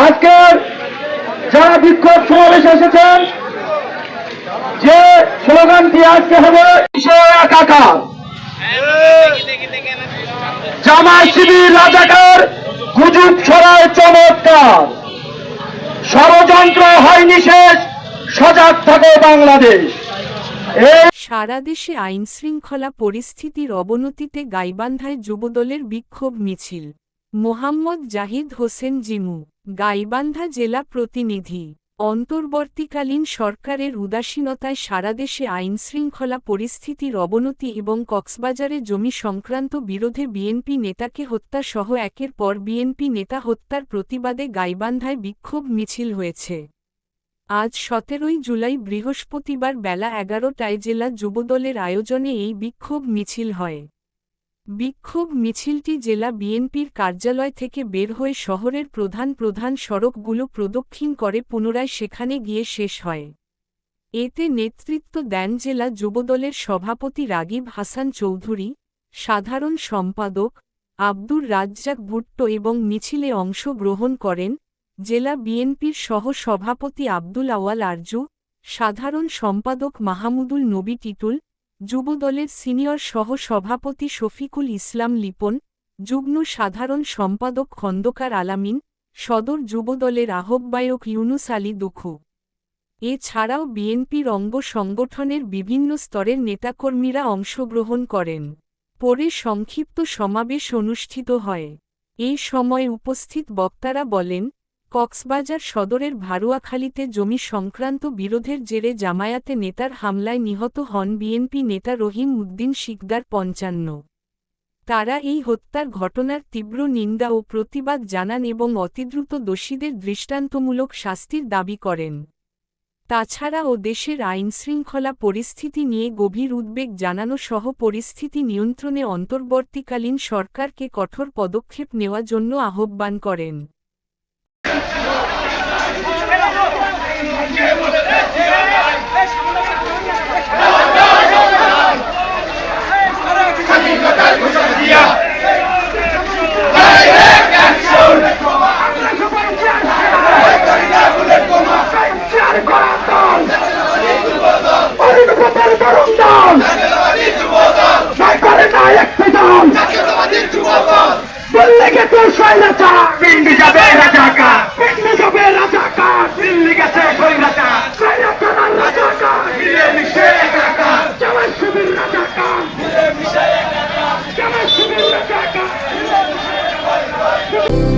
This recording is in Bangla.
আজকের যারা বিক্ষোভ সমাবেশে এসেছেন, যে স্লোগানটি আজকে হবে একাকার জামাই শিবির রাজাকার গুজব ছড়ায় চমৎকার। ষড়যন্ত্র হয়নি শেষ, সজাগ থাকে বাংলাদেশ। সারা দেশে আইন শৃঙ্খলা পরিস্থিতির অবনতিতে গাইবান্ধায় যুবদলের বিক্ষোভ মিছিল। মোহাম্মদ জাহিদ হোসেন জিমু। গাইবান্ধা জেলা প্রতিনিধি, অন্তর্বর্তীকালীন সরকারের উদাসীনতায় সারা দেশে আইনশৃঙ্খলা পরিস্থিতির অবনতি এবং কক্সবাজারে জমি সংক্রান্ত বিরোধে বিএনপি নেতাকে হত্যা সহ একের পর বিএনপি নেতা হত্যার প্রতিবাদে গাইবান্ধায় বিক্ষোভ মিছিল হয়েছে। আজ সতেরোই জুলাই বৃহস্পতিবার বেলা এগারোটায় জেলা যুবদলের আয়োজনে এই বিক্ষোভ মিছিল হয়। বিক্ষোভ মিছিলটি জেলা বিএনপির কার্যালয় থেকে বের হয়ে শহরের প্রধান প্রধান সড়কগুলো প্রদক্ষিণ করে পুনরায় সেখানে গিয়ে শেষ হয়। এতে নেতৃত্ব দেন জেলা যুবদলের সভাপতি রাগিব হাসান চৌধুরী, সাধারণ সম্পাদক আব্দুর রাজ্জাক ভুট্টো এবং মিছিলে অংশ গ্রহণ করেন জেলা বিএনপির সহ সভাপতি আব্দুল আওয়াল আরজু, সাধারণ সম্পাদক মাহমুদুল নবী টিটুল যুবদলের সিনিয়র সহ সভাপতি শফিকুল ইসলাম লিপন, যুগ্ম সাধারণ সম্পাদক খন্দকার আলামিন, সদর যুবদলের আহ্বায়ক ইউনুস আলী দুখু। এছাড়াও বিএনপির অঙ্গ সংগঠনের বিভিন্ন স্তরের নেতাকর্মীরা অংশগ্রহণ করেন। পরে সংক্ষিপ্ত সমাবেশ অনুষ্ঠিত হয়। এই সময় উপস্থিত বক্তারা বলেন কক্সবাজার সদরের ভারুয়াখালীতে জমি সংক্রান্ত বিরোধের জেরে জামায়াতে নেতার হামলায় নিহত হন বিএনপি নেতা রহিম উদ্দিন শিকদার পঞ্চান্ন। তারা এই হত্যার ঘটনার তীব্র নিন্দা ও প্রতিবাদ জানান এবং অতিদ্রুত দোষীদের দৃষ্টান্তমূলক শাস্তির দাবি করেন। তাছাড়া ও দেশের আইনশৃঙ্খলা পরিস্থিতি নিয়ে গভীর উদ্বেগ জানানো সহ পরিস্থিতি নিয়ন্ত্রণে অন্তর্বর্তীকালীন সরকারকে কঠোর পদক্ষেপ নেওয়ার জন্য আহ্বান করেন। Bye.